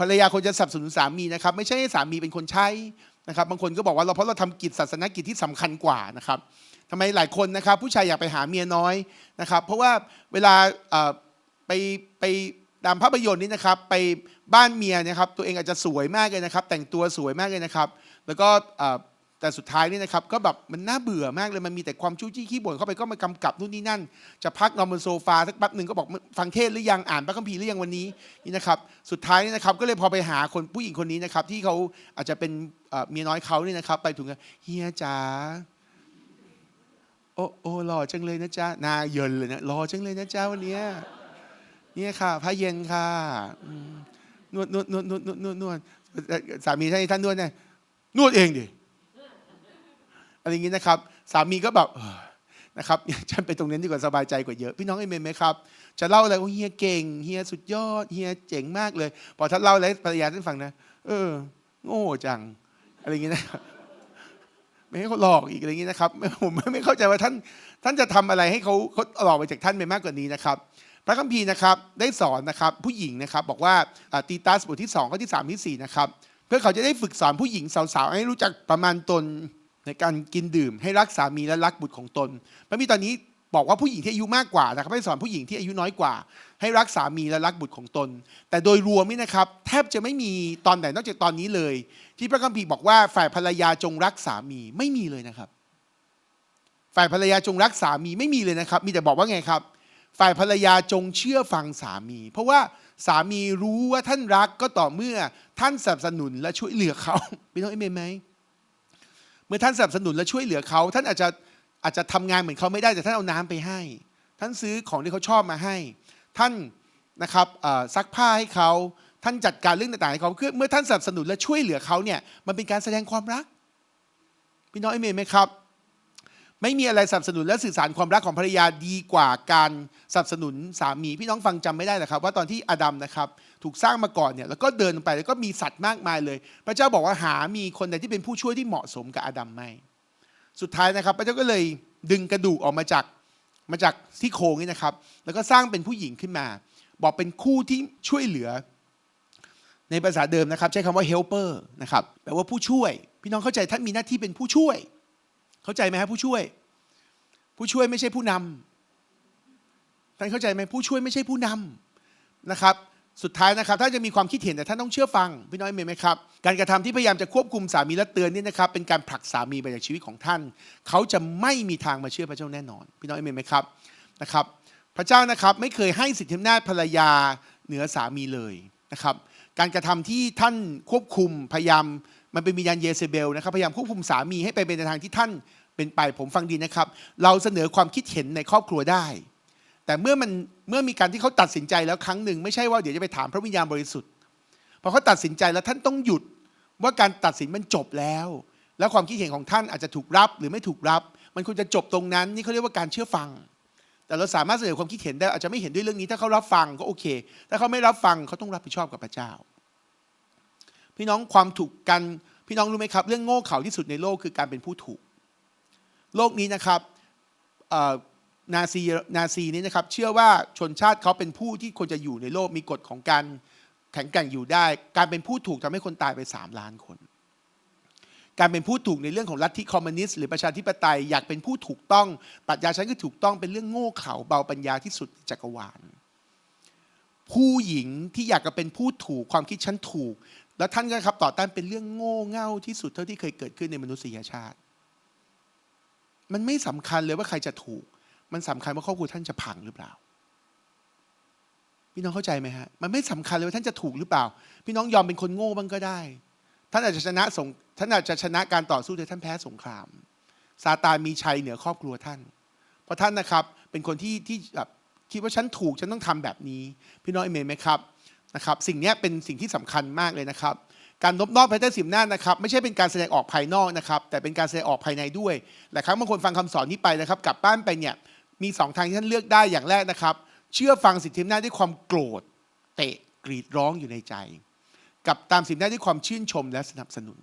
ภรรยาควรจะสนับสนุนสามีนะครับ ไม่ใช่ให้สามีเป็นคนใช้นะครับ บางคนก็บอกว่าเราเพราะเราทำกิจศาสนกิจที่สำคัญกว่านะครับทำไมหลายคนนะครับ ผู้ชายอยากไปหาเมียน้อยนะครับ เพราะว่าเวลาไปไปตามภาพยนตร์นี้นะครับ ไปบ้านเมียนะครับ ตัวเองอาจจะสวยมากเลยนะครับ แต่งตัวสวยมากเลยนะครับ แล้วก็ แต่สุดท้ายนี่นะครับก็แบบมันน่าเบื่อมากเลยมันมีแต่ความจู้จี้ขี้บ่นเข้าไปก็มากำกับนู่นนี่นั่น จะพักนอนบนโซฟาสักแป๊บหนึ่งก็บอกฟังเทศหรือยังอ่านพระคัมภีร์หรือยังวันนี้นี่นะครับสุดท้ายนี่นะครับก็เลยพอไปหาคนผู้หญิงคนนี้นะครับที่เขาอาจจะเป็นเมียน้อยเขานี่นะครับ ไปถึงเฮียจ๋าโอ้โอ้หล่อจังเลยนะจ๊ะนาเยินเลยนะหล่อจังเลยนะจ๊ะวันนี้เนี่ยค่ะผ้าเย็นค่ะนวดนวดนวดนวดนวดนวดสามีท่านท่านนวดเนี่ยนวดเองดิ อะไรอย่างนี้นะครับ สามีก็แบบนะครับฉันไปตรงนั้นดีกว่าสบายใจกว่าเยอะ พี่น้องเอเมนไหมครับ จะเล่าอะไรว่าเฮียเก่งเฮียสุดยอดเฮียเจ๋งมากเลย พอท่านเล่าอะไรภรรยาท่านฟังนะ เออ โง่จัง อะไรอย่างนี้นะไม่ให้เขาหลอกอีกอะไรอย่างนี้นะครับผมไม่เข้าใจว่าท่านท่านจะทำอะไรให้เขาเขาหลอกไปจากท่านไปมากกว่านี้นะครับ พระคัมภีร์นะครับได้สอนนะครับผู้หญิงนะครับบอกว่าอ่าตีตัสบทที่2ข้อที่3ที่4นะครับเพื่อเขาจะได้ฝึกสอนผู้หญิงสาวๆให้รู้จักประมาณตน ในการกินดื่มให้รักสามีและรักบุตรของตนพระมีตอนนี้บอกว่าผู้หญิงที่อายุมากกว่านะครับให้สอนผู้หญิงที่อายุน้อยกว่า ให้รักสามีและรักบุตรของตน แต่โดยรวมนี่นะครับ แทบจะไม่มีตอนไหนนอกจากตอนนี้เลย ที่พระคัมภีร์บอกว่าฝ่ายภรรยาจงรักสามีไม่มีเลยนะครับ ฝ่ายภรรยาจงรักสามีไม่มีเลยนะครับ มีแต่บอกว่าไงครับ ฝ่ายภรรยาจงเชื่อฟังสามี เพราะว่าสามีรู้ว่าท่านรักก็ต่อเมื่อท่านสนับสนุนและช่วยเหลือเขาพี่น้องเอเมนไหม มื่อท่านสนับสนุนและช่วยเหลือเขาท่านอาจจะอาจจะทำงานเหมือนเขาไม่ได้แต่ท่านเอาน้ำไปให้ ท่านซื้อของที่เขาชอบมาให้ ท่านนะครับซักผ้าให้เขาท่านจัดการเรื่องต่างๆให้เขาเมื่อท่านสนับสนุนและช่วยเหลือเขาเนี่ยมันเป็นการแสดงความรักพี่น้องเอเมนไหมครับ ไม่มีอะไรสนับสนุนและสื่อสารความรักของภรรยาดีกว่าการสนับสนุนสามีพี่น้องฟังจำไม่ได้เหรอครับ ว่าตอนที่อาดัมนะครับถูกสร้างมาก่อนเนี่ยแล้วก็เดินไปแล้วก็มีสัตว์มากมายเลย พระเจ้าบอกว่าหามีคนใดที่เป็นผู้ช่วยที่เหมาะสมกับอาดัมไหมสุดท้ายนะครับ พระเจ้าก็เลยดึงกระดูกออกมาจากมาจากที่โครงนี่นะครับ แล้วก็สร้างเป็นผู้หญิงขึ้นมา บอกเป็นคู่ที่ช่วยเหลือ ในภาษาเดิมนะครับ ใช้คำว่า helper นะครับแปลว่าผู้ช่วย พี่น้องเข้าใจท่านมีหน้าที่เป็นผู้ช่วย เข้าใจไหมครับผู้ช่วย ผู้ช่วยไม่ใช่ผู้นำท่านเข้าใจไหมผู้ช่วยไม่ใช่ผู้นำนะครับ สุดท้ายนะครับ ถ้าจะมีความคิดเห็นแต่ท่านต้องเชื่อฟังพี่น้อยเมนไหมครับ การกระทำที่พยายามจะควบคุมสามีและเตือนนี่นะครับ เป็นการผลักสามีไปจากชีวิตของท่าน เขาจะไม่มีทางมาเชื่อพระเจ้าแน่นอน พี่น้อยเมนไหมครับนะครับ พระเจ้านะครับไม่เคยให้สิทธิอำนาจภรรยาเหนือสามีเลยนะครับ การกระทำที่ท่านควบคุมพยายามมันเป็นวิญญาณเยเซเบลนะครับพยายามควบคุมสามีให้ไปเป็นในทางที่ท่าน เป็นไปผมฟังดีนะครับ เราเสนอความคิดเห็นในครอบครัวได้ แต่เมื่อมันเมื่อมีการที่เขาตัดสินใจแล้วครั้งหนึ่งไม่ใช่ว่าเดี๋ยวจะไปถามพระวิญญาณบริสุทธิ์พอเขาตัดสินใจแล้วท่านต้องหยุดว่าการตัดสินมันจบแล้ว แล้วความคิดเห็นของท่านอาจจะถูกรับหรือไม่ถูกรับ มันควรจะจบตรงนั้นนี่เขาเรียกว่าการเชื่อฟัง แต่เราสามารถเสนอความคิดเห็นได้อาจจะไม่เห็นด้วยเรื่องนี้ถ้าเขารับฟังก็โอเค ถ้าเขาไม่รับฟังเขาต้องรับผิดชอบกับพระเจ้า พี่น้องความถูกกันพี่น้องรู้ไหมครับ เรื่องโง่เขลาที่สุดในโลกคือการเป็นผู้ถูก โลกนี้นะครับนาซีนาซีนี้นะครับเชื่อว่าชนชาติเขาเป็นผู้ที่ควรจะอยู่ในโลกมีกฎของการแข็งแกร่งอยู่ได้ การเป็นผู้ถูกทำให้คนตายไปสามล้านคน การเป็นผู้ถูกในเรื่องของลัทธิคอมมิวนิสต์หรือประชาธิปไตยอยากเป็นผู้ถูกต้องปรัชญาฉันก็ถูกต้องเป็นเรื่องโง่เขลาเบาปัญญาที่สุดจักรวาล ผู้หญิงที่อยากจะเป็นผู้ถูกความคิดฉันถูก แล้วท่านก็ครับต่อต้านเป็นเรื่องโง่เง่าที่สุดเท่าที่เคยเกิดขึ้นในมนุษยชาติ มันไม่สำคัญเลยว่าใครจะถูก มันสำคัญว่าครอบครัวท่านจะพังหรือเปล่า พี่น้องเข้าใจไหมฮะ มันไม่สำคัญเลยว่าท่านจะถูกหรือเปล่า พี่น้องยอมเป็นคนโง่บ้างก็ได้ ท่านอาจจะชนะสงท่านอาจจะชนะการต่อสู้แต่ท่านแพ้สงคราม ซาตานมีชัยเหนือครอบครัวท่าน เพราะท่านนะครับเป็นคนที่ที่แบบคิดว่าฉันถูกฉันต้องทำแบบนี้ พี่น้องเอเมนไหมครับนะครับ สิ่งนี้เป็นสิ่งที่สำคัญมากเลยนะครับ การนบนอบภายใต้สิมหน้านะครับไม่ใช่เป็นการแสดงออกภายนอกนะครับแต่เป็นการแสดงออกภายในด้วยหลายครั้งบางคนฟังคำสอนนี้ไปนะครับกลับบ้านไปเนี่ยมีสองทางที่ท่านเลือกได้อย่างแรกนะครับ เชื่อฟังสิทธิอำนาจด้วยความโกรธ เตะกรีดร้องอยู่ในใจ กับตามสิทธิอำนาจด้วยความชื่นชมและสนับสนุน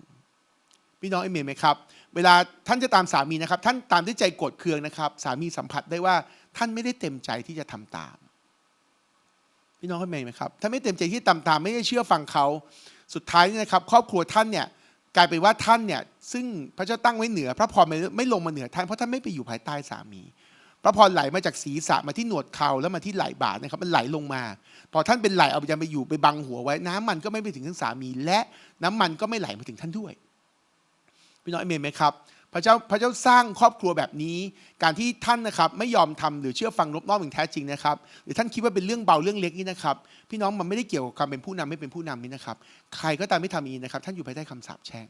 พี่น้องเอเมนไหมครับ เวลาท่านจะตามสามีนะครับ ท่านตามด้วยใจโกรธเคืองนะครับ สามีสัมผัสได้ว่าท่านไม่ได้เต็มใจที่จะทำตาม พี่น้องเข้าใจไหมครับ ถ้าไม่เต็มใจที่ตามตามไม่ได้เชื่อฟังเขา สุดท้ายเนี่ยนะครับครอบครัวท่านเนี่ยกลายเป็นว่าท่านเนี่ยซึ่งพระเจ้าตั้งไว้เหนือ พระพรไม่ไม่ลงมาเหนือท่านเพราะท่านไม่ไปอยู่ภายใต้สามี พระพรไหลมาจากศีรษะมาที่หนวดเข่าแล้วมาที่ไหล่บ่านะครับมันไหลลงมา พอท่านเป็นไหลเอาไปยังไปอยู่ไปบังหัวไว้ น้ำมันก็ไม่ไปถึงท่านสามี และน้ำมันก็ไม่ไหลมาถึงท่านด้วยพี่น้องเอเมนไหมครับ พระเจ้าพระเจ้าสร้างครอบครัวแบบนี้ การที่ท่านนะครับไม่ยอมทำหรือเชื่อฟังรบนอกอย่างแท้จริงนะครับ หรือท่านคิดว่าเป็นเรื่องเบาเรื่องเล็กนี่นะครับ พี่น้องมันไม่ได้เกี่ยวกับความเป็นผู้นำไม่เป็นผู้นำนี่นะครับ ใครก็ตามไม่ทำอย่างนี้นะครับ ท่านอยู่ภายใต้คำสาปแช่ง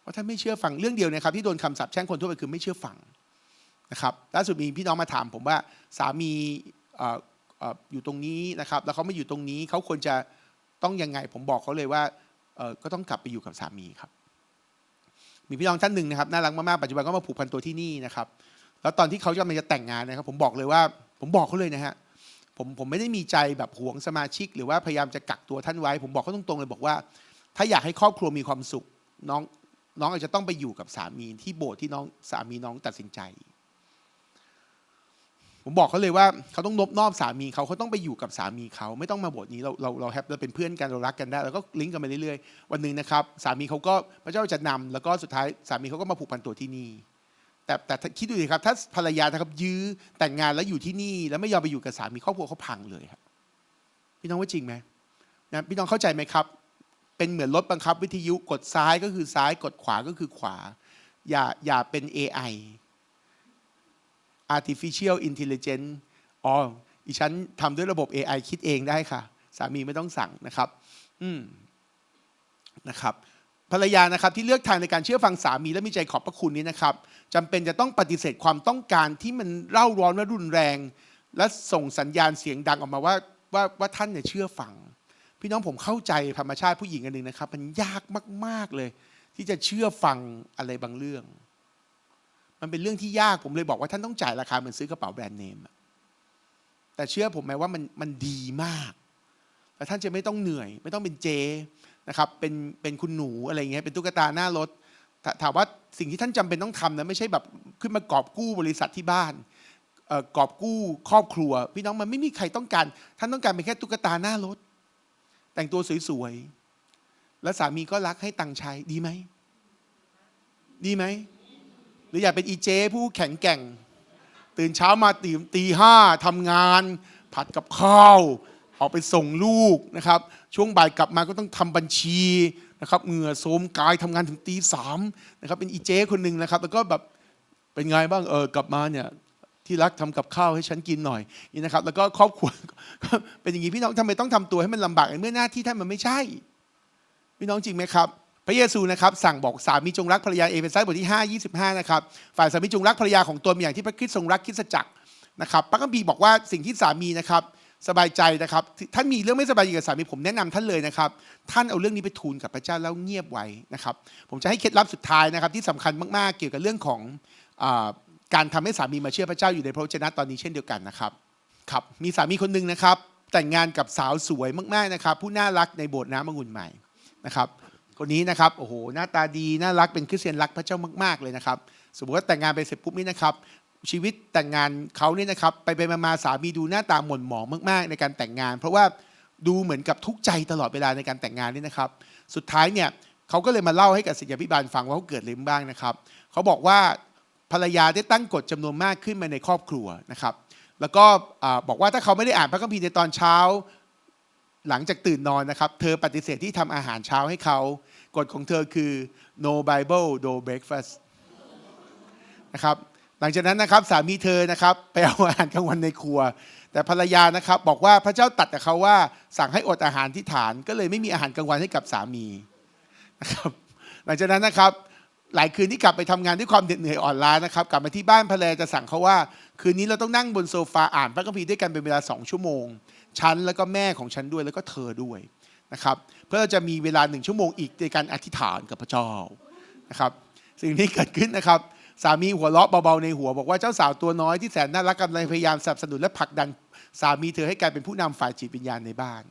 เพราะท่านไม่เชื่อฟังเรื่องเดียวนะครับ ที่โดนคำสาปแช่งคนทั่วไปคือไม่เชื่อฟังนะครับล่าสุดมีพี่น้องมาถามผมว่าสามีอยู่ตรงนี้นะครับ แล้วเขาไม่อยู่ตรงนี้เขาควรจะต้องยังไงผมบอกเขาเลยว่าก็ต้องกลับไปอยู่กับสามีครับ มีพี่น้องท่านหนึ่งนะครับน่ารักมากๆปัจจุบันก็มาผูกพันตัวที่นี่นะครับ แล้วตอนที่เขากำลังจะแต่งงานนะครับ ผมบอกเลยว่าผมบอกเขาเลยนะฮะผมผมไม่ได้มีใจแบบหวงสมาชิก หรือว่าพยายามจะกักตัวท่านไว้ ผมบอกเขาตรงๆเลยบอกว่า ถ้าอยากให้ครอบครัวมีความสุขน้องน้องอาจจะต้องไปอยู่กับสามีที่โบสถ์ที่น้องสามีน้องตัดสินใจ ผมบอกเขาเลยว่าเขาต้องนบนอบสามีเขาเขาต้องไปอยู่กับสามีเขาไม่ต้องมาบสถ์นี้เราเราเราแฮปเราเป็นเพื่อนกันเรารักกันได้เราก็ลิงก์กันไปเรื่อยๆ วันหนึ่งนะครับ สามีเขาก็พระเจ้าจะนำแล้วก็สุดท้ายสามีเขาก็มาผูกพันตัวที่นี่ แต่แต่คิดดูดิครับถ้าภรรยานะครับยื้อแต่งงานแล้วอยู่ที่นี่ แล้วไม่ยอมไปอยู่กับสามีครอบครัวเขาพังเลยครับพี่น้องว่าจริงไหมนะพี่น้องเข้าใจไหมครับ เป็นเหมือนรถบังคับวิทยุกดซ้ายก็คือซ้ายกดขวาก็คือขวา อย่าอย่าเป็น AI artificial intelligence อ๋ออีฉันทำด้วยระบบ AI คิดเองได้ค่ะ สามีไม่ต้องสั่งนะครับ อืมนะครับภรรยานะครับที่เลือกทางในการเชื่อฟังสามีและมีใจขอบพระคุณนี้นะครับจำเป็นจะต้องปฏิเสธความต้องการที่มันเร่าร้อนและรุนแรง และส่งสัญญาณเสียงดังออกมาว่าว่าว่าท่านเนี่ยเชื่อฟัง พี่น้องผมเข้าใจธรรมชาติผู้หญิงอันหนึ่งนะครับ มันยากมาก ๆเลย ที่จะเชื่อฟังอะไรบางเรื่อง มันเป็นเรื่องที่ยากผมเลยบอกว่าท่านต้องจ่ายราคาเหมือนซื้อกระเป๋าแบรนด์เนมแต่เชื่อผมไหมว่ามันมันดีมากและท่านจะไม่ต้องเหนื่อย ไม่ต้องเป็นเจนะครับเป็นเป็นคุณหนูอะไรเงี้ยเป็นตุ๊กตาหน้ารถถถามว่าสิ่งที่ท่านจำเป็นต้องทำนะไม่ใช่แบบขึ้นมากอบกู้บริษัทที่บ้านเอ่อกอบกู้ครอบครัว พี่น้องมันไม่มีใครต้องการ ท่านต้องการเป็นแค่ตุ๊กตาหน้ารถ แต่งตัวสวยๆแล้วสามีก็รักให้ตังค์ใช้ดีไหม ดีไหม หรืออยากเป็นอีเจผู้แข็งแกร่ง ตื่นเช้ามาตีตีห้าทำงาน ผัดกับข้าวออกไปส่งลูกนะครับ ช่วงบ่ายกลับมาก็ต้องทำบัญชีนะครับเหงื่อโทรมกายทำงานถึงตีสามนะครับเป็นอีเจคนหนึ่งนะครับ แล้วก็แบบเป็นไงบ้างเออกลับมาเนี่ยที่รักทำกับข้าวให้ฉันกินหน่อยนี่นะครับ แล้วก็ครอบครัวเป็นอย่างนี้พี่น้องทำไมต้องทำตัวให้มันลำบากเมื่อหน้าที่ท่านมันไม่ใช่ พี่น้องจริงไหมครับ พระเยซูนะครับสั่งบอกสามีจงรักภรรยาเอเฟซัสบทที่5 25นะครับฝ่ายสามีจงรักภรรยาของตนอย่างที่พระคริสต์ทรงรักคริสตจักรนะครับพระคัมภีร์บอกว่าสิ่งที่สามีนะครับสบายใจนะครับท่านมีเรื่องไม่สบายใจกับสามีผมแนะนำท่านเลยนะครับท่านเอาเรื่องนี้ไปทูลกับพระเจ้าแล้วเงียบไว้นะครับผมจะให้เคล็ดลับสุดท้ายนะครับที่สำคัญมากๆ เกี่ยวกับเรื่องของอการทำให้สามีมาเชื่อพระเจ้าอยู่ในพระวจนะตอนนี้เช่นเดียวกันนะครับครับมีสามีคนหนึ่งนะครับแต่งงานกับสาวสวยมากๆนะครับผู้น่ารักในโบสถ์น้ำมะงุ่นใหม่นะครับ คนนี้นะครับโอ้โหหน้าตาดีน่ารักเป็นคริสเตียนรักพระเจ้ามาก ๆเลยนะครับ สมมติว่าแต่งงานไปเสร็จปุ๊บนี่นะครับ ชีวิตแต่งงานเขาเนี่ยนะครับไปไปมาสามีดูหน้าตาหม่นหมองมาก ๆ ในการแต่งงาน เพราะว่าดูเหมือนกับทุกใจตลอดเวลาในการแต่งงานนี่นะครับ สุดท้ายเนี่ยเขาก็เลยมาเล่าให้กับศิษยาภิบาลฟังว่าเขาเกิดอะไรบ้างนะครับเขาบอกว่าภรรยาได้ตั้งกฎจำนวนมากขึ้นมาในครอบครัวนะครับแล้วก็บอกว่าถ้าเขาไม่ได้อ่านพระคัมภีร์ในตอนเช้า หลังจากตื่นนอนนะครับ เธอปฏิเสธที่ทำอาหารเช้าให้เขา กฎของเธอคือ no Bible no breakfast นะครับ หลังจากนั้นนะครับสามีเธอนะครับไปเอาอาหารกลางวันในครัว แต่ภรรยานะครับบอกว่าพระเจ้าตัดกับเขาว่าสั่งให้อดอาหารที่ฐาน ก็เลยไม่มีอาหารกลางวันให้กับสามีนะครับหลังจากนั้นนะครับหลายคืนที่กลับไปทำงานด้วยความเหนื่อยอ่อนล้านะครับ กลับมาที่บ้านภรรยาจะสั่งเขาว่า คืนนี้เราต้องนั่งบนโซฟาอ่านพระคัมภีร์ด้วยกันเป็นเวลาสองชั่วโมง ฉันแล้วก็แม่ของฉันด้วยแล้วก็เธอด้วยนะครับ เพื่อจะมีเวลาหนึ่งชั่วโมงอีกในการอธิษฐานกับพระเจ้านะครับ สิ่งนี้เกิดขึ้นนะครับสามีหัวเราะเบาๆในหัวบอกว่าเจ้าสาวตัวน้อยที่แสนน่ารักกำลังพยายามสนับสนุนและผลักดันสามีเธอให้กลายเป็นผู้นำฝ่ายจิตวิญญาณในบ้าน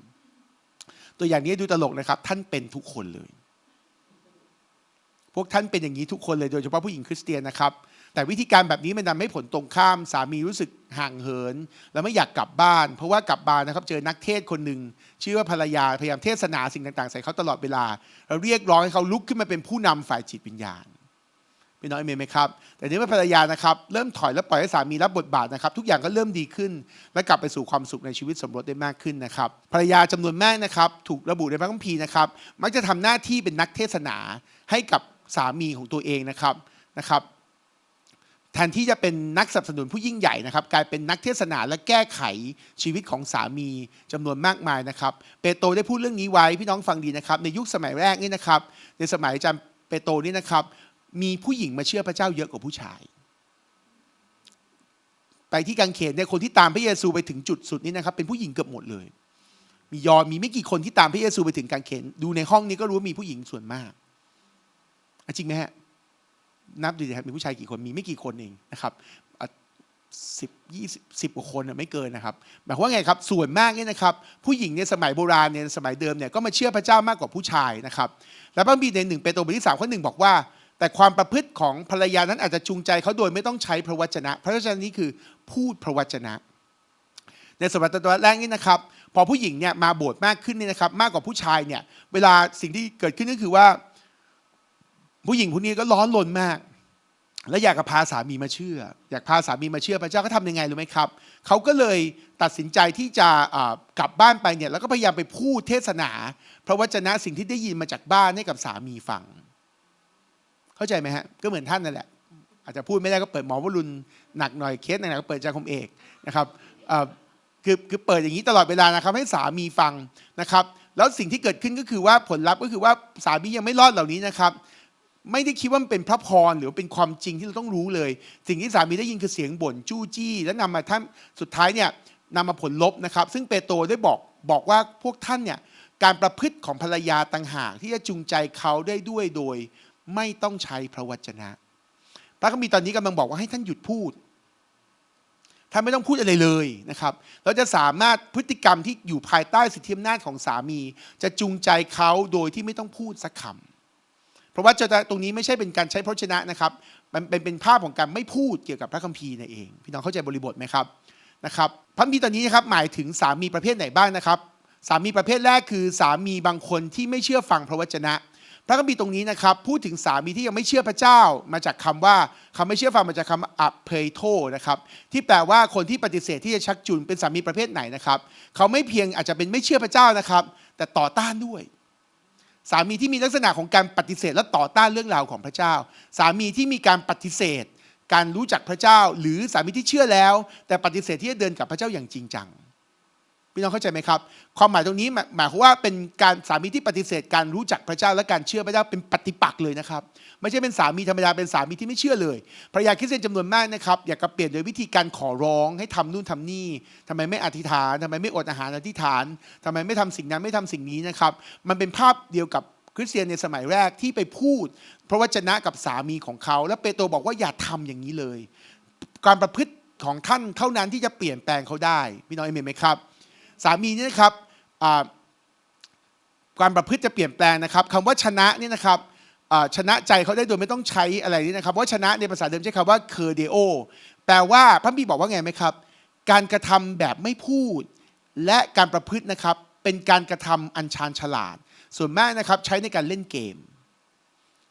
ตัวอย่างนี้ดูตลกนะครับ ท่านเป็นทุกคนเลย พวกท่านเป็นอย่างนี้ทุกคนเลยโดยเฉพาะผู้หญิงคริสเตียนนะครับ แต่วิธีการแบบนี้มันทำให้ผลตรงข้ามสามีรู้สึกห่างเหิน แล้วไม่อยากกลับบ้าน เพราะว่ากลับบ้านนะครับเจอนักเทศคนหนึ่งชื่อว่าภรรยาพยายามเทศนาสิ่งต่าง ๆ ใส่เขาตลอดเวลาแล้วเรียกร้องให้เขาลุกขึ้นมาเป็นผู้นำฝ่ายจิตวิญญาณพี่น้องเอเมนไหมครับ แต่นี่ว่าภรรยานะครับเริ่มถอยแล้วปล่อยให้สามีรับบทบาทนะครับ ทุกอย่างก็เริ่มดีขึ้น และกลับไปสู่ความสุขในชีวิตสมรสได้มากขึ้นนะครับภรรยาจำนวนมากนะครับถูกระบุในพระคัมภีร์นะครับ มักจะทำหน้าที่เป็นนักเทศนาให้กับสามีของตัวเองนะครับนะครับ แทนที่จะเป็นนักสนับสนุนผู้ยิ่งใหญ่นะครับกลายเป็นนักเทศนาและแก้ไขชีวิตของสามีจำนวนมากมายนะครับ เปโตรได้พูดเรื่องนี้ไว้พี่น้องฟังดีนะครับ ในยุคสมัยแรกนี่นะครับ ในสมัยจาเปโตรนี่นะครับ มีผู้หญิงมาเชื่อพระเจ้าเยอะกว่าผู้ชาย ไปที่กังเขนเนี่ยคนที่ตามพระเยซูไปถึงจุดสุดนี้นะครับ เป็นผู้หญิงเกือบหมดเลย มียอมมีไม่กี่คนที่ตามพระเยซูไปถึงกังเขนดูในห้องนี้ก็รู้ว่ามีผู้หญิงส่วนมากจริงไหมฮะ นับดูสิครับมีผู้ชายกี่คนมีไม่กี่คนเองนะครับสิบยี่สิบสิบกว่าคนนะไม่เกินนะครับหมายความว่าไงครับส่วนมากเนี่ยนะครับ ผู้หญิงในสมัยโบราณเนี่ยสมัยเดิมเนี่ยก็มาเชื่อพระเจ้ามากกว่าผู้ชายนะครับแล้วพระบีในหนึ่งเปโตรบทที่สามข้อหนึ่งบอกว่า แต่ความประพฤติของภรรยานั้นอาจจะจูงใจเขาโดยไม่ต้องใช้พระวจนะ พระวจนะนี้คือพูดพระวจนะ ในสมัยตอนแรกนี่นะครับ พอผู้หญิงเนี่ยมาโบสถ์มากขึ้นเนี่ยนะครับ มากกว่าผู้ชายเนี่ยเวลาสิ่งที่เกิดขึ้นก็คือว่า ผู้หญิงคนนี้ก็ร้อนรนมาก และอยากจะพาสามีมาเชื่อ อยากพาสามีมาเชื่อพระเจ้าก็ทำยังไงรู้ไหมครับเขาก็เลยตัดสินใจที่จะกลับบ้านไปเนี่ยแล้วก็พยายามไปพูดเทศนา พระวจนะสิ่งที่ได้ยินมาจากบ้านให้กับสามีฟัง เข้าใจไหมฮะก็เหมือนท่านนั่นแหละ อาจจะพูดไม่ได้ก็เปิดหมอวรุณหนักหน่อยเคสหนักๆก็เปิดจาคมเอกนะครับคือคือเปิดอย่างนี้ตลอดเวลานะครับให้สามีฟังนะครับ แล้วสิ่งที่เกิดขึ้นก็คือว่าผลลัพธ์ก็คือว่าสามียังไม่รอดเหล่านี้นะครับ ไม่ได้คิดว่ามันเป็นพระพรหรือว่าเป็นความจริงที่เราต้องรู้เลย สิ่งที่สามีได้ยินคือเสียงบ่นจู้จี้ และนำมาท่านสุดท้ายเนี่ยนำมาผลลบนะครับ ซึ่งเปโตรได้บอกบอกว่าพวกท่านเนี่ยการประพฤติของภรรยาต่างหากที่จะจูงใจเขาได้ด้วยโดย ไม่ต้องใช้พระวจนะ พระคัมภีร์ตอนนี้กำลังบอกว่าให้ท่านหยุดพูดท่านไม่ต้องพูดอะไรเลยนะครับ เราจะสามารถพฤติกรรมที่อยู่ภายใต้สิทธิอำนาจของสามี จะจูงใจเขาโดยที่ไม่ต้องพูดสักคำ ราะว่าจะตรงนี้ไม่ใช่เป็นการใช้พระวจนะนะครับ มันเป็นเป็นภาพของการไม่พูดเกี่ยวกับพระคัมภีร์นั่นเอง พี่น้องเข้าใจบริบทไหมครับนะครับพระคัมภีร์ตอนนี้นะครับหมายถึงสามีประเภทไหนบ้างนะครับ สามีประเภทแรกคือสามีบางคนที่ไม่เชื่อฟังพระวจนะ พระคัมภีร์ตรงนี้นะครับพูดถึงสามีที่ยังไม่เชื่อพระเจ้า มาจากคำว่าคำไม่เชื่อฟังมาจากคำอับเพยโทนะครับที่แปลว่าคนที่ปฏิเสธที่จะชักจูงเป็นสามีประเภทไหนนะครับ เขาไม่เพียงอาจจะเป็นไม่เชื่อพระเจ้านะครับ แต่ต่อต้านด้วย สามีที่มีลักษณะของการปฏิเสธและต่อต้านเรื่องราวของพระเจ้า สามีที่มีการปฏิเสธ การรู้จักพระเจ้า หรือสามีที่เชื่อแล้ว แต่ปฏิเสธที่จะเดินกับพระเจ้าอย่างจริงจัง พี่น้องเข้าใจไหมครับ ความหมายตรงนี้หมายความว่าเป็นการสามีที่ปฏิเสธการรู้จักพระเจ้าและการเชื่อพระเจ้าเป็นปฏิปักษ์เลยนะครับ ไม่ใช่เป็นสามีธรรมดาเป็นสามีที่ไม่เชื่อเลยภรรยาคริสเตียนจำนวนมากนะครับอยากจะเปลี่ยนโดยวิธีการขอร้องให้ทำนู่นทำนี่ทำไมไม่อธิษฐานทำไมไม่อดอาหารอธิษฐานทำไมไม่ทำสิ่งนั้นไม่ทำสิ่งนี้นะครับ มันเป็นภาพเดียวกับคริสเตียนในสมัยแรกที่ไปพูด พระวจนะกับสามีของเขา และเปโตรบอกว่าอย่าทำอย่างนี้เลย การประพฤติของท่านเท่านั้นที่จะเปลี่ยนแปลงเขาได้พี่น้องเอเมนไหมครับ สามีเนี่ยนะครับอ่าการประพฤติจะเปลี่ยนแปลงนะครับคำว่าชนะเนี่ยนะครับชนะใจเขาได้โดยไม่ต้องใช้อะไรนี่นะครับว่าชนะในภาษาเดิมใช้คำว่าเคอเดโอแปลว่าพระบีบอกว่าไงไหมครับ การกระทำแบบไม่พูด และการประพฤตินะครับเป็นการกระทำอันชาญฉลาด ส่วนมากนะครับใช้ในการเล่นเกม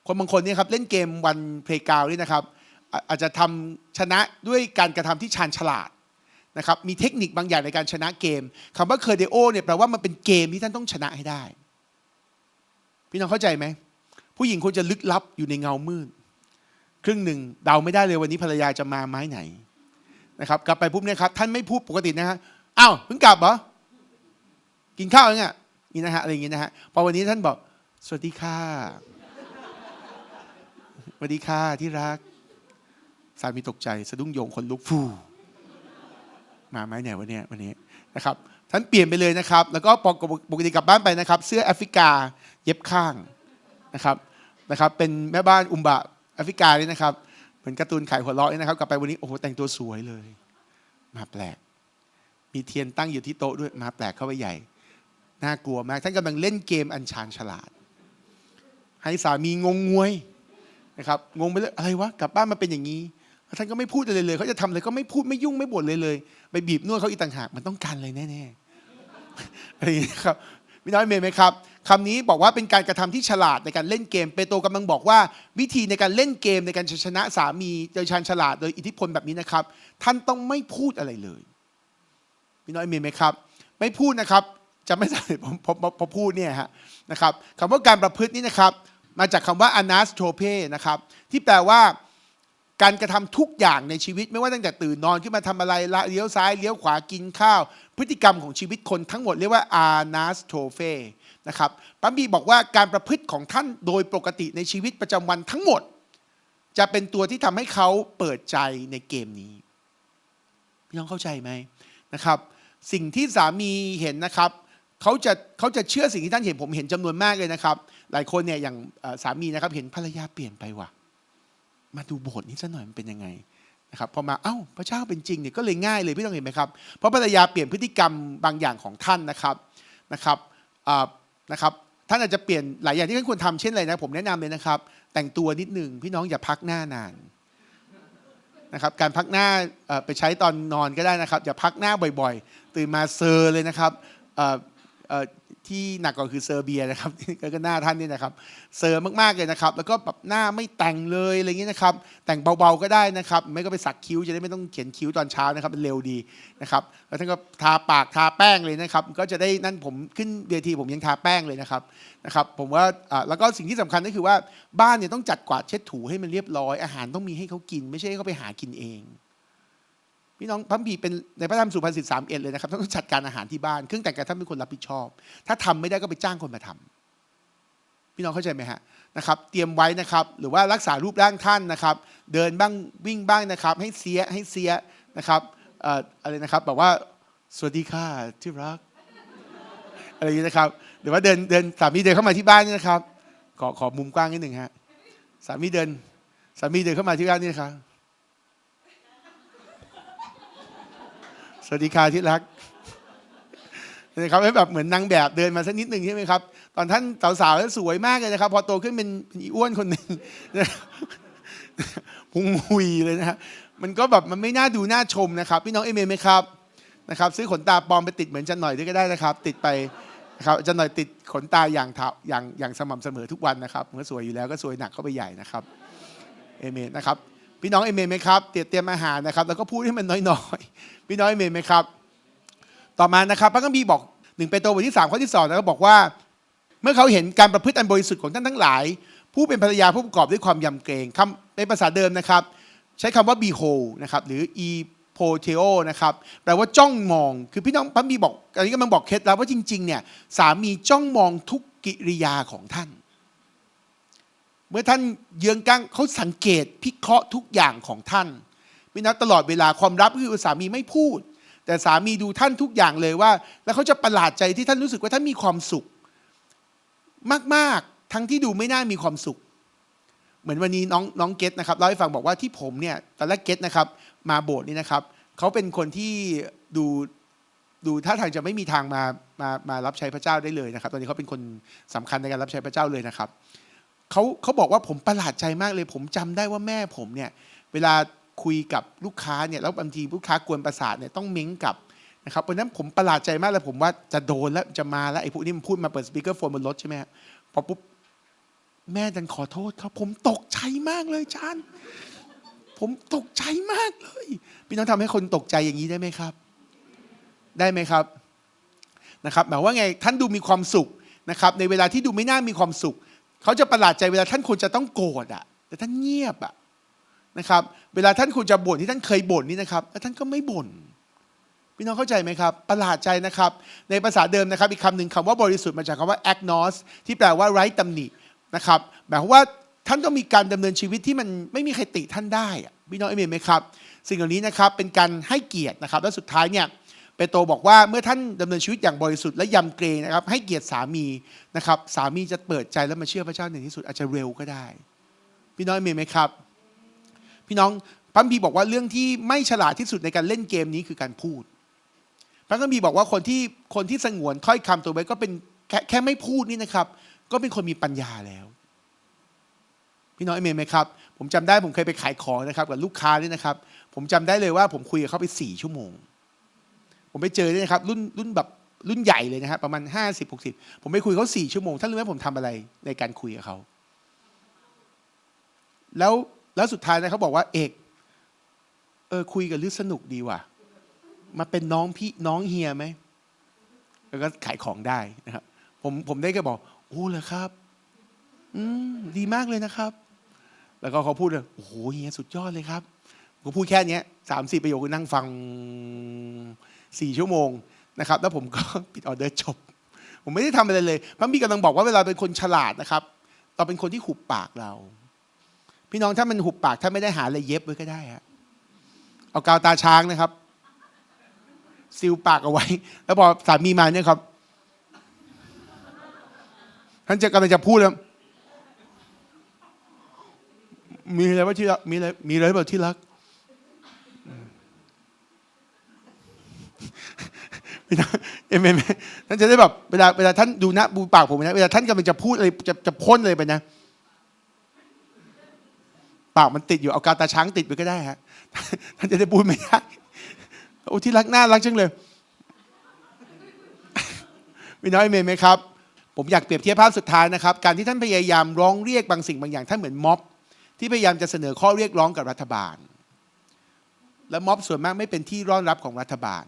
คนบางคนเนี่ยครับเล่นเกมวันเพลย์กาวนี่นะครับอาอาจจะทำชนะด้วยการกระทำที่ชาญฉลาด นะครับมีเทคนิคบางอย่างในการชนะเกมคำว่าเคอร์เดโอเนี่ยแปลว่ามันเป็นเกมที่ท่านต้องชนะให้ได้ พี่น้องเข้าใจไหม ผู้หญิงควรจะลึกลับอยู่ในเงามืดครึ่งหนึ่งเดาไม่ได้เลยวันนี้ภรรยาจะมาไม้ไหนนะครับกลับไปปุ๊บเนี่ยครับท่านไม่พูดปกตินะฮะอ้าวเพิ่งกลับเหรอกินข้าวยังอะนี่นะฮะอะไรอย่างงี้นะฮะพอวันนี้ท่านบอก สวัสดีค่ะสวัสดีค่ะที่รักสามีตกใจสะดุ้งโยงคนลุกฟู่ มาไหมเนี่ยวันนี้วันนี้นะครับท่านเปลี่ยนไปเลยนะครับ แล้วก็ปกติกลับบ้านไปนะครับ เสื้อแอฟริกาเย็บข้างนะครับนะครับ เป็นแม่บ้านอุมบะแอฟริกานี่นะครับเหมือนการ์ตูนขายหัวเราะนะครับ กลับไปวันนี้โอ้โหแต่งตัวสวยเลย มาแปลก มีเทียนตั้งอยู่ที่โต๊ะด้วยมาแปลกเข้าไปใหญ่น่ากลัวมากท่านกำลังเล่นเกมอันชาญฉลาด ให้สามีงงงวยนะครับงงไปเลยอะไรวะกลับบ้านมาเป็นอย่างนี้ ท่านก็ไม่พูดอะไรเลยเขาจะทำอะไรก็ไม่พูดไม่ยุ่งไม่บ่นเลยเลย ไปบีบนวดเขาอีกต่างหากมันต้องการอะไรแน่ๆอะไรอย่างนี้ครับพี่น้อยเมย์ไหมครับคำนี้บอกว่าเป็นการกระทำที่ฉลาดในการเล่นเกม เปโตรกำลังบอกว่าวิธีในการเล่นเกมในการชนะสามีโดยชาญฉลาดโดยอิทธิพลแบบนี้นะครับ ท่านต้องไม่พูดอะไรเลยพี่น้อยเมย์ไหมครับ ไม่พูดนะครับจะไม่สำเร็จผมผมพูดเนี่ยฮะนะครับคำว่าการประพฤตินี่นะครับ มาจากคำว่า anastrope นะครับที่แปลว่า การกระทำทุกอย่างในชีวิตไม่ว่าตั้งแต่ตื่นนอนขึ้นมาทำอะไรละเลี้ยวซ้ายเลี้ยวขวากินข้าว พฤติกรรมของชีวิตคนทั้งหมดเรียกว่า anastrope นะครับปั๊มบีบอกว่าการประพฤติของท่านโดยปกติในชีวิตประจำวันทั้งหมด จะเป็นตัวที่ทำให้เขาเปิดใจในเกมนี้พี่น้องเข้าใจไหมนะครับ สิ่งที่สามีเห็นนะครับเขาจะเขาจะเชื่อสิ่งที่ท่านเห็นผมเห็นจำนวนมากเลยนะครับ หลายคนเนี่ยอย่างสามีนะครับเห็นภรรยาเปลี่ยนไปว่ะ มาดูโบสถ์นี้สักหน่อยมันเป็นยังไงนะครับพอมาเอ้าพระเจ้าเป็นจริงเนี่ยก็เลยง่ายเลยพี่ต้องเห็นไหมครับเพราะภรรยาเปลี่ยนพฤติกรรมบางอย่างของท่านนะครับนะครับนะครับท่านอาจจะเปลี่ยนหลายอย่างที่ท่านควรทำเช่นอะไรนะผมแนะนำเลยนะครับ แต่งตัวนิดหนึ่งพี่น้องอย่าพักหน้านานนะครับการพักหน้าไปใช้ตอนนอนก็ได้นะครับอย่าพักหน้าบ่อยๆ ตื่นมาเซอร์เลยนะครับ ที่หนักกว่าคือเซอร์เบียนะครับก็ก็หน้าท่านนี่นะครับเซอร์มากๆเลยนะครับ แล้วก็แบบหน้าไม่แต่งเลยอะไรอย่างนี้นะครับ แต่งเบาๆก็ได้นะครับ ไม่ก็ไปสักคิ้วจะได้ไม่ต้องเขียนคิ้วตอนเช้านะครับมันเร็วดีนะครับแล้วท่านก็ทาปากทาแป้งเลยนะครับ ก็จะได้นั่นผมขึ้นเวทีผมยังทาแป้งเลยนะครับนะครับผมว่าอ่าแล้วก็สิ่งที่สำคัญก็คือว่าบ้านเนี่ยต้องจัดกวาดเช็ดถูให้มันเรียบร้อยอาหารต้องมีให้เขากิน ไม่ใช่ให้เขาไปหากินเอง พี่น้องพระคัมภีเป็นในพระธรรมสุภาษิตสามเอ็ดเลยนะครับต้องจัดการอาหารที่บ้านเครื่องแต่งกายท่านเป็นคนรับผิดชอบ ถ้าทำไม่ได้ก็ไปจ้างคนมาทำพี่น้องเข้าใจไหมฮะนะครับเตรียมไว้นะครับ หรือว่ารักษารูปร่างท่านนะครับ เดินบ้างวิ่งบ้างนะครับ ให้เสียให้เสียนะครับเอ่ออะไรนะครับแบบว่าสวัสดีค่ะที่รักอะไรอย่างนี้นะครับหรือว่าเดินเดินสามีเดินเข้ามาที่บ้านนี่นะครับ ขอขอมุมกว้างนิดหนึ่งฮะสามีเดินสามีเดินเข้ามาที่บ้านนี่นะครับ สวัสดีค่ะที่รักนะครับให้แบบเหมือนนางแบบเดินมาสักนิดหนึ่งใช่ไหมครับ ตอนท่านสาวๆแล้วสวยมากเลยนะครับ พอโตขึ้นเป็นเป็นอีอ้วนคนหนึ่งพุงหุยเลยนะฮะมันก็แบบมันไม่น่าดูน่าชมนะครับ พี่น้องเอเมนไหมครับนะครับ ซื้อขนตาปลอมไปติดเหมือนจันหน่อยด้วยก็ได้นะครับ ติดไปนะครับจันหน่อยติดขนตาอย่างเท่าอย่างอย่างสม่ำเสมอทุกวันนะครับเมื่อสวยอยู่แล้วก็สวยหนักเข้าไปใหญ่นะครับเอเมนนะครับ พี่น้องเอเมนไหมครับเตรียมเตรียมอาหารนะครับ แล้วก็พูดให้มันน้อยๆ พี่น้องเอเมนไหมครับ ต่อมานะครับ พระคัมภีร์บอกหนึ่งเปโตรบทที่สามข้อที่สองนะครับบอกว่า เมื่อเขาเห็นการประพฤติอันบริสุทธิ์ของท่านทั้งหลาย ผู้เป็นภรรยาผู้ประกอบด้วยความยำเกรงคำในภาษาเดิมนะครับ ใช้คำว่า behold นะครับหรือ e p o t e o นะครับแปลว่าจ้องมองคือพี่น้องพระมีบอกอันนี้ก็มันบอกเคล็ดล้วว่าจริงๆเนี่ยสามีจ้องมองทุกกิริยาของท่าน เมื่อท่านเยืองกั้งเขาสังเกตพิเคราะห์ทุกอย่างของท่านพี่น้องตลอดเวลาความลับคือสามีไม่พูด แต่สามีดูท่านทุกอย่างเลยว่า แล้วเขาจะประหลาดใจที่ท่านรู้สึกว่าท่านมีความสุข มากๆทั้งที่ดูไม่น่ามีความสุข เหมือนวันนี้น้องน้องเกตนะครับเล่าให้ฟังบอกว่าที่ผมเนี่ยตอนแรกเกตนะครับมาโบสถ์นี่นะครับเขาเป็นคนที่ดูดูท่าทางจะไม่มีทางมามามารับใช้พระเจ้าได้เลยนะครับ ตอนนี้เขาเป็นคนสำคัญในการรับใช้พระเจ้าเลยนะครับ เขาเขาบอกว่าผมประหลาดใจมากเลย ผมจำได้ว่าแม่ผมเนี่ยเวลาคุยกับลูกค้าเนี่ยแล้วบางทีลูกค้ากวนประสาทเนี่ยต้องเม้งกับนะครับเพราะนั้นผมประหลาดใจมากเลยผมว่าจะโดนแล้วจะมาแล้วไอ้พวกนี้มันพูดมาเปิดสปีกเกอร์โฟนบนรถใช่ไหมพอปุ๊บแม่ดันขอโทษครับ ผมตกใจมากเลยจานผมตกใจมากเลยพี่น้องทำให้คนตกใจอย่างนี้ได้ไหมครับ ได้ไหมครับนะครับหมายว่าไงท่านดูมีความสุขนะครับในเวลาที่ดูไม่น่ามีความสุข เขาจะประหลาดใจเวลาท่านควรจะต้องโกรธอะ แต่ท่านเงียบอะนะครับ เวลาท่านควรจะบ่นที่ท่านเคยบ่นนี่นะครับแล้วท่านก็ไม่บ่นพี่น้องเข้าใจไหมครับ ประหลาดใจนะครับ ในภาษาเดิมนะครับ อีกคำหนึ่งคำว่าบริสุทธิ์มาจากคำว่า agnos ที่แปลว่าไร้ตำหนินะครับหมายความว่าท่านก็มีการดำเนินชีวิตที่มันไม่มีใครติท่านได้อะพี่น้องเอเมนไหมครับ สิ่งเหล่านี้นะครับเป็นการให้เกียรตินะครับ และสุดท้ายเนี่ย เปโตรบอกว่าเมื่อท่านดำเนินชีวิตอย่างบริสุทธิ์และยำเกรงนะครับ ให้เกียรติสามีนะครับ สามีจะเปิดใจแล้วมาเชื่อพระเจ้าในที่สุดอาจจะเร็วก็ได้ พี่น้องเอเมนไหมครับ พี่น้องพระคัมภีร์บอกว่าเรื่องที่ไม่ฉลาดที่สุดในการเล่นเกมนี้คือการพูด พระคัมภีร์บอกว่าคนที่คนที่สงวนถ้อยคำตัวไว้ก็เป็นแค่แค่ไม่พูดนี่นะครับ ก็เป็นคนมีปัญญาแล้ว พี่น้องเอเมนไหมครับ ผมจำได้ผมเคยไปขายของนะครับ กับลูกค้านี่นะครับ ผมจำได้เลยว่าผมคุยกับเขาไปสี่ชั่วโมง ผมไปเจอเนี่ยนะครับรุ่นรุ่นแบบรุ่นใหญ่เลยนะครับประมาณห้าสิบหกสิบผมไปคุยเขาสี่ชั่วโมงท่านรู้ไหมผมทำอะไรในการคุยกับเขาแล้วแล้วสุดท้ายนะเขาบอกว่าเอกเออคุยกับลือสนุกดีว่ะ มาเป็นน้องพี่น้องเฮียไหมแล้วก็ขายของได้นะครับผมผมได้ก็บอกโอ้เหรอครับ อืมดีมากเลยนะครับ แล้วก็เขาพูดเลยโอ้โหเฮียสุดยอดเลยครับผมพูดแค่เนี้สามสี่ประโยคนั่งฟัง สี่ชั่วโมงนะครับ แล้วผมก็ปิดออเดอร์จบ ผมไม่ได้ทำอะไรเลยพระมีกำลังบอกว่าเวลาเป็นคนฉลาดนะครับเราเป็นคนที่หุบปากเรา พี่น้องถ้ามันหุบปากถ้าไม่ได้หาอะไรเย็บไว้ก็ได้ฮะเอากาวตาช้างนะครับซิลปากเอาไว้ แล้วพอสามีมาเนี่ยครับท่านจะกำลังจะพูดแล้วมีอะไรว่าที่รักมีอะไรมีอะไรเปล่าที่รักอืม พี่น้อเอ็มเอ็มท่านจะได้แบบเวลาเวลาท่านดูน้าดูปากผมนะเวลาท่านกำลังจะพูดอะไรจะจะพ่นอะไรไปนะปากมันติดอยู่เอากาตาช้างติดไปก็ได้ฮะท่านจะได้พูดไม่ได้โอ้ที่รักน่ารักจังเลยพี่น้อยเมย์ไหมครับ ผมอยากเปรียบเทียบภาพสุดท้ายนะครับ การที่ท่านพยายามร้องเรียกบางสิ่งบางอย่างท่านเหมือนม็อบ ที่พยายามจะเสนอข้อเรียกร้องกับรัฐบาล และม็อบส่วนมากไม่เป็นที่ร้อนรับของรัฐบาล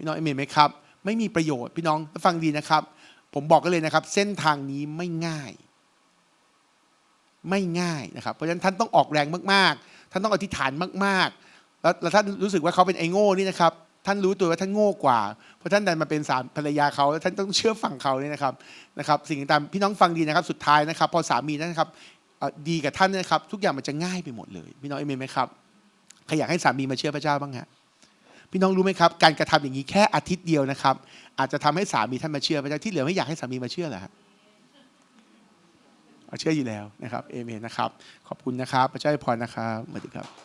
พี่น้องเอเมนไหมครับ ไม่มีประโยชน์พี่น้องฟังดีนะครับ ผมบอกกันเลยนะครับ เส้นทางนี้ไม่ง่าย ไม่ง่ายนะครับ เพราะฉะนั้นท่านต้องออกแรงมากๆ ท่านต้องอธิษฐานมากๆ แล้วแล้วท่านรู้สึกว่าเขาเป็นไอ้โง่นี่นะครับท่านรู้ตัวว่าท่านโง่กว่า เพราะท่านดันมาเป็นสามภรรยาเขาแล้วท่านต้องเชื่อฟังเขาเนี่ยนะครับนะครับ สิ่งต่างๆพี่น้องฟังดีนะครับ สุดท้ายนะครับ พอสามีนั้นนะครับดีกับท่านนะครับ ทุกอย่างมันจะง่ายไปหมดเลย พี่น้องเอเมนไหมครับใครอยากให้สามีมาเชื่อพระเจ้าบ้างฮะ พี่น้องรู้ไหมครับ การกระทำอย่างนี้แค่อาทิตย์เดียวนะครับ อาจจะทำให้สามีท่านมาเชื่อพระเจ้าที่เหลือไม่อยากให้สามีมาเชื่อเหรอฮะเอาเชื่ออยู่แล้วนะครับเอเมนนะครับ ขอบคุณนะครับ พระเจ้าให้พรนะครับสวัสดีครับ